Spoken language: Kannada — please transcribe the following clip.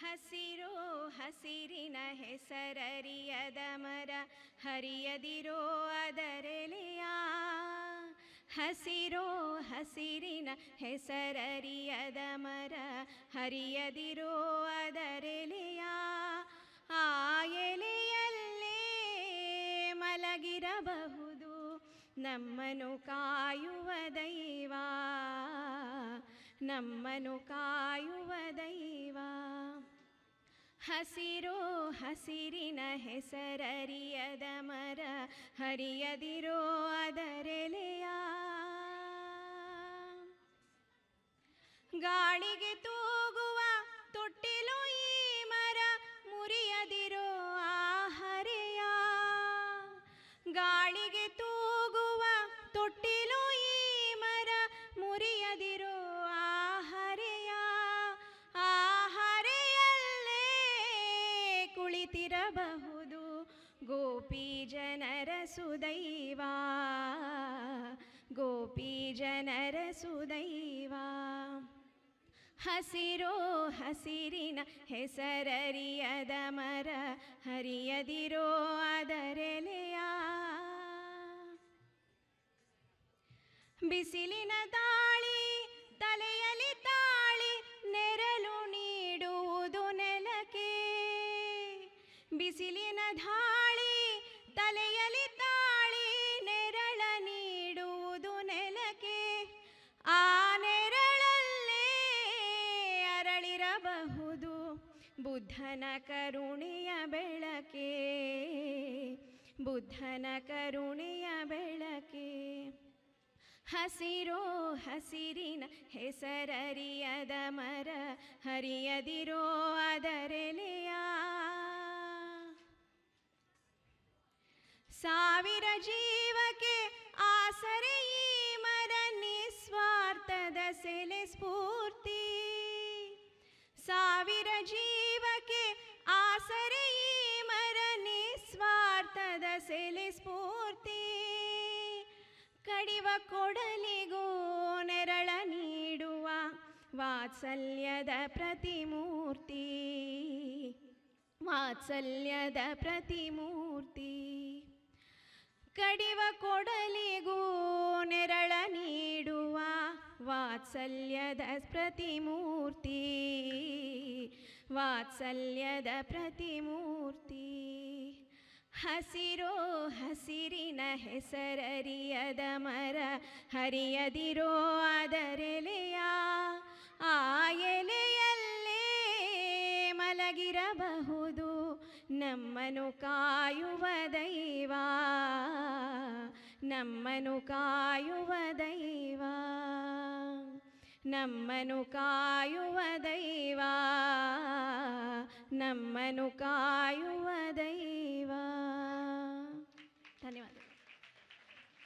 ಹಸಿರೋ ಹಸಿರಿನ ಹೆಸರರಿಯದ ಮರ ಹರಿಯದಿರೋ ಅದರೆಲೆಯ. ಹಸಿರೋ ಹಸಿರಿನ ಹೆಸರರಿಯದ ಮರ ಹರಿಯದಿರೋ ಅದರೆಲೆಯ. ಆ ಎಲೆಯಲ್ಲೇ ಮಲಗಿರಬಹುದು ನಮ್ಮನು ಕಾಯುವ ದೈವ. ನಮ್ಮನು ಕಾಯುವ ಹಸಿರೋ ಹಸಿರಿನ ಹೆಸರರಿಯದ ಮರ ಹರಿಯದಿರೋ ಅದರೆಲೆಯ? ಗಾಳಿಗೆ ತೂಗುವ ತೊಟ್ಟಿಲು ಈ ಮರ ಮುರಿಯದಿರೋ ಆ ಹರೆಯ ಗಾಳಿಗೆ ತೂಗುವ ತೊಟ್ಟಿಲು ಈ ಮರ ಮುರಿಯದಿರೋ ಕುಳಿತಿರಬಹುದು ಗೋಪಿ ಜನರ ಸುದೈವ, ಗೋಪಿ ಜನರ ಸುದೈವ. ಹಸಿರೋ ಹಸಿರಿನ ಹೆಸರರಿಯದ ಮರ ಹರಿಯದಿರೋ ಅದರೆಲೆಯ. ಬಿಸಿಲಿನ ತಾಳಿ ಧಾಳಿ ತಲೆಯಲಿ ತಾಳಿ ನೆರಳ ನೀಡುವುದು ನೆಲಕ್ಕೆ. ಆ ನೆರಳಲ್ಲೇ ಅರಳಿರಬಹುದು ಬುದ್ಧನ ಕರುಣೆಯ ಬೆಳಕೆ. ಬುದ್ಧನ ಕರುಣೆಯ ಬೆಳಕೆ. ಹಸಿರೋ ಹಸಿರಿನ ಹೆಸರರಿಯದ ಮರ ಹರಿಯದಿರೋ ಅದರೆಲೆಯ ಕೊಡಲಿಗೂ ನೆರಳ ನೀಡುವ ವಾತ್ಸಲ್ಯದ ಪ್ರತಿಮೂರ್ತಿ. ವಾತ್ಸಲ್ಯದ ಪ್ರತಿಮೂರ್ತಿ. ಕಡಿವ ಕೊಡಲಿಗೂ ನೆರಳ ನೀಡುವ ವಾತ್ಸಲ್ಯದ ಪ್ರತಿಮೂರ್ತಿ. ವಾತ್ಸಲ್ಯದ ಪ್ರತಿಮೂರ್ತಿ. ಹಸಿರೋ ಹಸಿರಿನ ಹೆಸರರಿಯದ ಮರ, ಹರಿಯದಿರೋ ಅದರೆಲೆಯ? ಆ ಎಲೆಯಲ್ಲೇ ಮಲಗಿರಬಹುದು ನಮ್ಮನು ಕಾಯುವ ದೈವ? ನಮ್ಮನು ಕಾಯುವ ದೈವ? ನಮ್ಮನು ಕಾಯುವ ದೈವ? ನಮ್ಮನು ಕಾಯುವ ದೈವ?